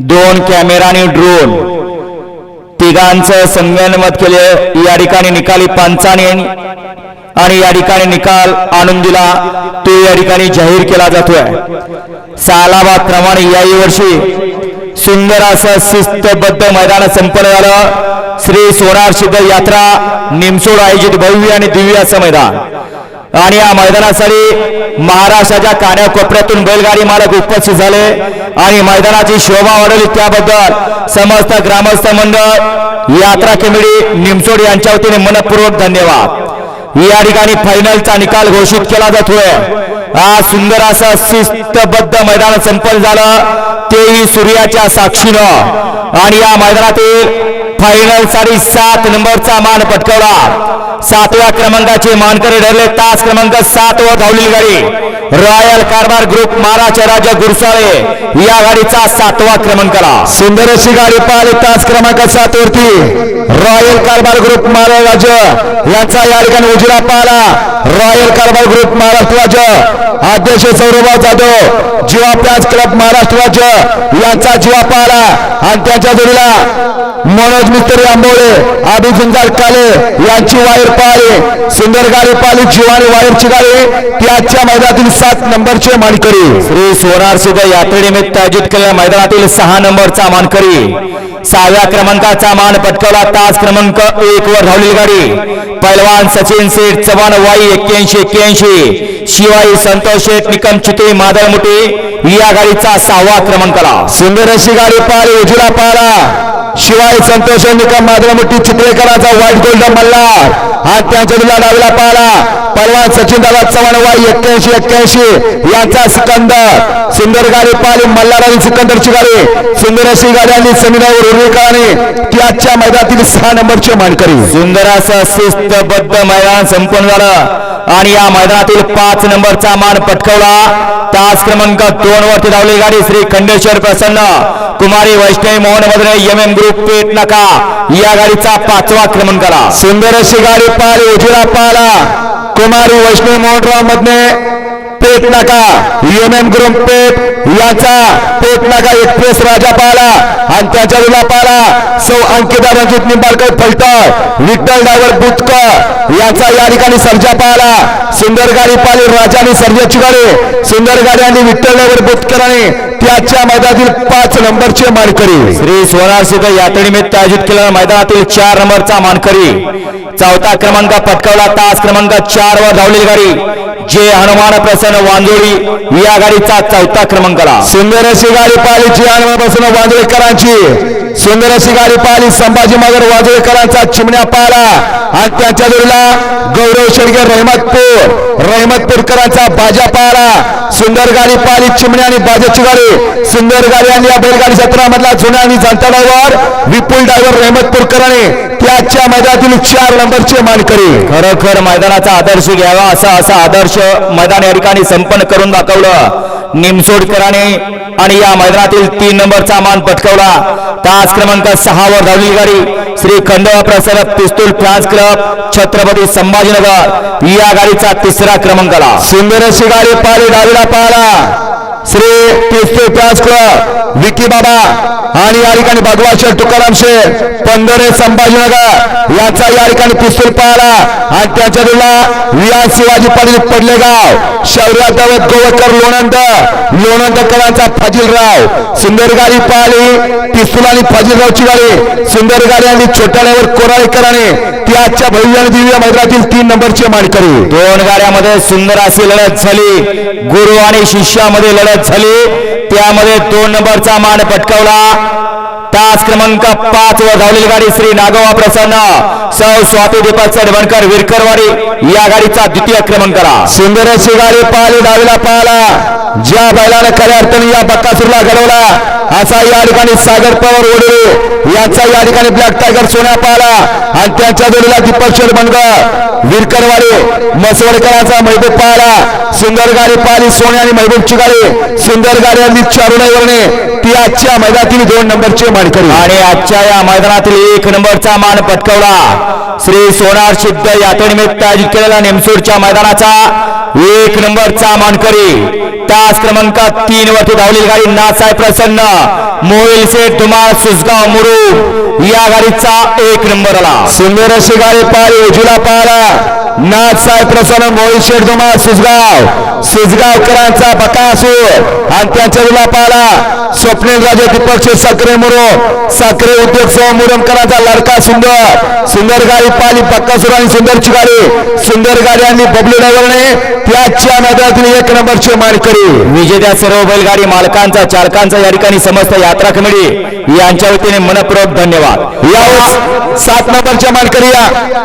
दोन कॅमेरा आणि ड्रोन तिघांचं संगनमत केले. या ठिकाणी निकाली पंचाने आणि या ठिकाणी निकाल आणून दिला तो या ठिकाणी जाहीर केला जातोय. सालाबाद प्रमाणे याही वर्षी सुंदर असं शिस्तबद्ध मैदान संपन्न झालं. श्री सोनार सिद्ध यात्रा निमसोड आयोजित भव्य आणि दिव्य असं मैदान. आणि या मैदानासाठी महाराष्ट्राच्या कान्याकोपऱ्यातून बैलगाडी मालक उपस्थित झाले. आणि मैदानाची शोभा वाढवली. त्याबद्दल समस्त ग्रामस्थ मंडळ यात्रा कमिटी निमसोड यांच्या वतीने मनपूर्वक धन्यवाद. या ठिकाणी फायनलचा निकाल घोषित केला जातोय. हा सुंदर असं शिस्तबद्ध मैदान संपन्न झालं. तेही सूर्याच्या साक्षीनं. आणि या मैदानातील फायनल सारी सात नंबरचा मान पटकवला. सातव्या क्रमांकाचे मानकरी ठरले. तास क्रमांक सात वर धावलेली गाडी. रॉयल कारभार ग्रुप महाराष्ट्र राज्य गुरसाळे या गाडीचा सातवा क्रमांकाला. सुंदर अशी गाडी पाहिली. तास क्रमांक सात वरती रॉयल कारभार ग्रुप महाराष्ट्र राज्य यांचा या ठिकाणी उजिरा पाहिला. रॉयल कारभार ग्रुप महाराष्ट्र राज्य अध्यक्ष सौरभ जाधव जीवा प्याज क्लब महाराष्ट्र राज्य यांचा जीवा पाहिला. आणि त्यांच्या जोडीला मनोज मिस्त्री आंबोळे आबी झुंजार काले यांची वायर पाहिली सुंदर गाडी पाहिली जीवानी वायरची गाडी ती आजच्या मैदानातील सात नंबरचे मानकरी. श्री सोनार सिद्ध यात्रेनिमित्त आयोजित केलेल्या मैदानातील सहा नंबरचा मानकरी. सहाव्या क्रमांकाचा मान पटकावला तास क्रमांक एक वर धावलेली गाडी. पैलवान सचिन शेठ चव्हाण वाई एक्क्याऐंशी एक्क्याऐंशी. शिवाई संतोष शेठ निकम चिते मादळमुठी या गाडीचा सहावा क्रमांकाला. सुंदर अशी गाडी पाहिली उजिरा पाहिला शिवाय संतोष निकम माधवमुठी चित्रेकरांचा व्हाईट गोल्ड मल्ला हा त्यांच्या डावीला पाहिला पलवान सचिन दादा चव्हाण वाई एक्क्याऐंशी एक्क्याऐंशी. यांचा सिकंदर. सुंदर गाडी पाहिली मल्हार आणि सिकंदरची गाडी. सुंदर अशी गाडी आणि समीरावर उर्वेकरांनी ती आजच्या मैदानातील सहा नंबरची मानकरी. सुंदर असं शिस्तबद्ध मैदान संपन्न झालं. आणि या मैदानातील पाच नंबरचा मान पटकावला. तास क्रमांक दोन वरती धावली गाडी श्री खंडेश्वर प्रसन्न. कुमारी Vaishnavi Mohan Madhure M M group पेट नका. या गाडीचा पाचवा क्रमांकाला सुंदर अशी गाडी पाहिली उजिरा पाहिला कुमारी वैष्णव मोहनराव मधने पेट नाका. UMM एम ग्रुप पेट. याचा पोटनाका एक्सप्रेस राजा पाहिला आणि त्याच्या विला पाहिला सौ अंकिता रणजित निंबाळकर फलटण विठ्ठल डावर बुतकर याचा या ठिकाणी सर्जा पाहिला सुंदर गाडी पाहिली राजा आणि सर्जाची गाडी सुंदर गाडी आणि विठ्ठल डावर बुतकरांनी त्याच्या मैदानातील पाच नंबरचे मानकरी. श्री सोनार सिद्ध यात्रेनिमित्त आयोजित केलेल्या मैदानातील चार नंबरचा मानकरी. चौथा क्रमांक पटकावला तास क्रमांक चार वर धावलेली गाडी. जे हनुमान प्रसन्न वांजोळी या गाडीचा चौथा क्रमांक करा. सुंदर अशी गाडी पाहिली जी वाजळेकरांची सुंदर अशी गाडी पाहिली संभाजी मगर वाजळेकरांचा चिमण्या पाहिला. आणि त्याच्या जोडीला गौरव शेडगे रहमतपूर रहमतपूरकरांचा बाजा पाहिला. सुंदर गाडी पाहिली चिमण्या आणि बाजाची गाडी. सुंदर गाडी आणि या बैलगाडी सत्रामधला जुन्या आणि जाणता विपुल डायव्हर रहमतपूरकरांनी. त्याच्या मैदानातील चार नंबरचे मानकरी खरोखर मैदानाचा आदर्श घ्यावा असा असा आदर्श मैदान या ठिकाणी संपन्न करून दाखवलं. निमसोडकरांनी आणि या मैदानातील तीन नंबरचा मान पटकावला. तास क्रमांक सहा वर धावली गाडी. श्री खंडोबा प्रसन्न पिस्तूल फॅन्स क्लब छत्रपती संभाजीनगर. या गाडीचा तिसरा क्रमांकाला. सुंदर अशी गाडी पाहिली डावीला पाहिला श्री पिस्तूल प्यास क्लब विकी बाबा. आणि या ठिकाणी भगवानशे तुकाराम शेठ पंधरे संभाजीनगर याचा या ठिकाणी पिस्तूल पाहिला आणि त्याच्या दिला विहान शिवाजी पाटील पडलेगाव शौर्या दवत गोवकर लोणंद. लोणंदकरांचा फाजीलराव. सुंदर गाडी पाहिली पिस्तूल आणि फाजीलरावची गाडी. सुंदर गाडी आणि छोट्यावर कोराळेकरांनी ती आजच्या भव्य आणि दिव्य मैदानातील तीन नंबरचे मानकरी. दोन गाड्यामध्ये सुंदर अशी लढत झाली. गुरु आणि शिष्यामध्ये लढत झाली. त्यामध्ये दोन नंबरचा मान पटकावला. तास क्रमांक पाच वर धावलेली गाडी श्री नागोबा प्रसन्न सौ स्वाती दीपक चढवणकर विरकरवाडी. या गाडीचा द्वितीय क्रमांकाला सुंदर अशी गाडी पाहिली डावीला पाहिला ज्या बैलाने खऱ्या अर्थाने या बक्कासूरला घडवला असा या ठिकाणी सागर पवार ओढे याचा या ठिकाणी ब्लॅक टायगर सोन्या पाहिला आणि त्यांच्या जोडीला दीपक शेरबंडकर विरकरवाडे मसवडकरांचा महबूब पाहिला सुंदर गाडी पाहिली सोन्या आणि महबूबची गाडी. सुंदर गाडी आणि चारुडाईवरने ती आजच्या मैदानातील दोन नंबरचे मानकरी. आणि आजच्या या मैदानातील एक नंबरचा मान पटकवला. श्री सोनार शुद्ध यात्रेनिमित्त आयोजित केलेला नेमसूरच्या मैदानाचा एक नंबरचा मानकरी. त्या तास क्रमांक तीन वरती धावलेली गाडी नासाय प्रसन्न मोहिल सेठ धुमाळ सुसगाव मुरू. या गाडीचा एक नंबर आला. सुंदर अशी गाडी पाहिली उजूला पाहिला नाथ प्रसन्न मोहित शेठ धुमा सुसगाव सुसगावकरांचा बकासूर. आणि त्यांच्या विला पाहिला स्वप्नील राजे दीपक साखरे मुरो. साखरे उद्योग सह मुरमकरांचा लडका सुंदर. सुंदर गाडी पाहिली बक्कासूर आणि सुंदरची गाडी. सुंदर गाडी आणि बबलू ड्रायव्हरने त्याच्या मैदानातील एक नंबरची मानकरी विजेत्या सर्व बैलगाडी मालकांचा चालकांचा या ठिकाणी समस्त यात्रा कमिटी यांच्या वतीने मनपूर्वक धन्यवाद. यावर सात नंबरच्या मानकरी या